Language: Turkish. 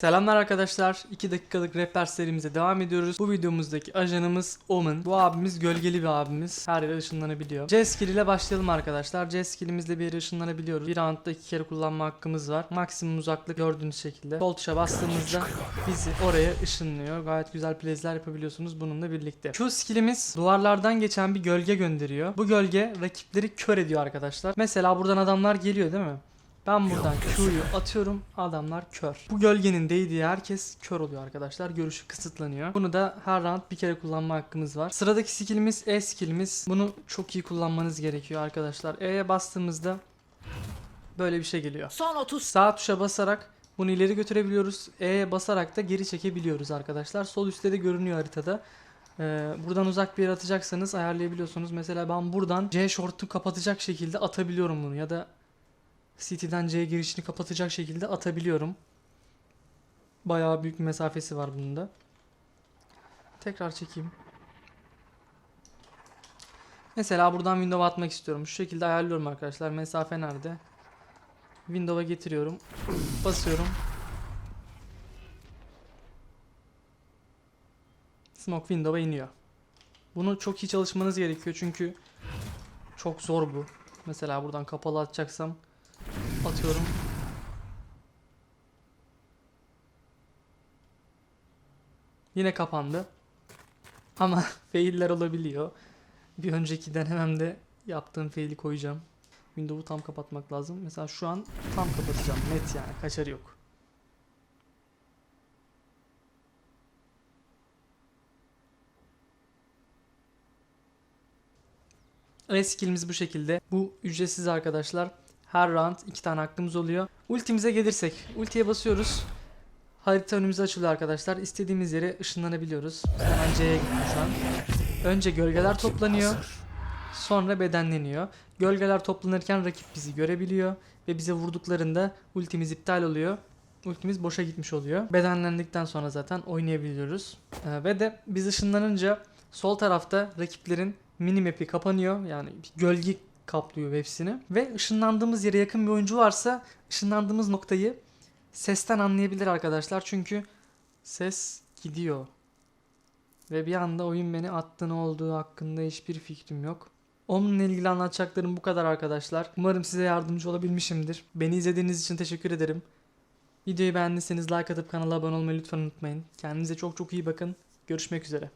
Selamlar arkadaşlar. 2 dakikalık rehber serimize devam ediyoruz. Bu videomuzdaki ajanımız Omen. Bu abimiz gölgeli bir abimiz. Her yere ışınlanabiliyor. C skill ile başlayalım arkadaşlar. C skillimizle bir yere ışınlanabiliyoruz. Bir roundda iki kere kullanma hakkımız var. Maksimum uzaklık gördüğünüz şekilde. Sol tuşa bastığımızda bizi oraya ışınlıyor. Gayet güzel plays'ler yapabiliyorsunuz bununla birlikte. Q skillimiz duvarlardan geçen bir gölge gönderiyor. Bu gölge rakipleri kör ediyor arkadaşlar. Mesela buradan adamlar geliyor değil mi? Ben buradan Q'yu atıyorum adamlar kör. Bu gölgenin değdiği herkes kör oluyor arkadaşlar. Görüşü kısıtlanıyor. Bunu da her round bir kere kullanma hakkımız var. Sıradaki skillimiz E skillimiz. Bunu çok iyi kullanmanız gerekiyor arkadaşlar. E'ye bastığımızda böyle bir şey geliyor. Son 30 Sağ tuşa basarak bunu ileri götürebiliyoruz. E'ye basarak da geri çekebiliyoruz arkadaşlar. Sol üstte de görünüyor haritada. Ee, buradan uzak bir yere atacaksanız ayarlayabiliyorsunuz. Mesela ben buradan C short'u kapatacak şekilde atabiliyorum bunu ya da City'den C girişini kapatacak şekilde atabiliyorum. Bayağı büyük bir mesafesi var bunun da. Tekrar çekeyim. Mesela buradan window'a atmak istiyorum. Şu şekilde ayarlıyorum arkadaşlar. Mesafe nerede? Window'a getiriyorum. Basıyorum. Smoke window'a iniyor. Bunu çok iyi çalışmanız gerekiyor çünkü çok zor bu. Mesela buradan kapalı atacaksam atıyorum. Yine kapandı. Ama failler olabiliyor. Bir önceki denememde yaptığım faili koyacağım. Windows'u tam kapatmak lazım. Mesela şu an tam kapatacağım. Net yani. Kaçarı yok. Evet skillimiz bu şekilde. Bu ücretsiz arkadaşlar. Her round iki tane hakkımız oluyor. Ultimize gelirsek. Ultiye basıyoruz. Harita önümüze açılıyor arkadaşlar. İstediğimiz yere ışınlanabiliyoruz. Hemen C'ye gittim. Önce gölgeler toplanıyor. Sonra bedenleniyor. Gölgeler toplanırken rakip bizi görebiliyor. Ve bize vurduklarında ultimiz iptal oluyor. Ultimiz boşa gitmiş oluyor. Bedenlendikten sonra zaten oynayabiliyoruz. Ee, ve de biz ışınlanınca sol tarafta rakiplerin minimap'i kapanıyor. Yani gölge kaplıyor hepsini. Ve ışınlandığımız yere yakın bir oyuncu varsa ışınlandığımız noktayı sesten anlayabilir arkadaşlar. Çünkü ses gidiyor. Ve bir anda oyun beni attı olduğu hakkında hiçbir fikrim yok. Onunla ilgili anlatacaklarım bu kadar arkadaşlar. Umarım size yardımcı olabilmişimdir. Beni izlediğiniz için teşekkür ederim. Videoyu beğendiyseniz like atıp kanala abone olmayı lütfen unutmayın. Kendinize çok çok iyi bakın. Görüşmek üzere.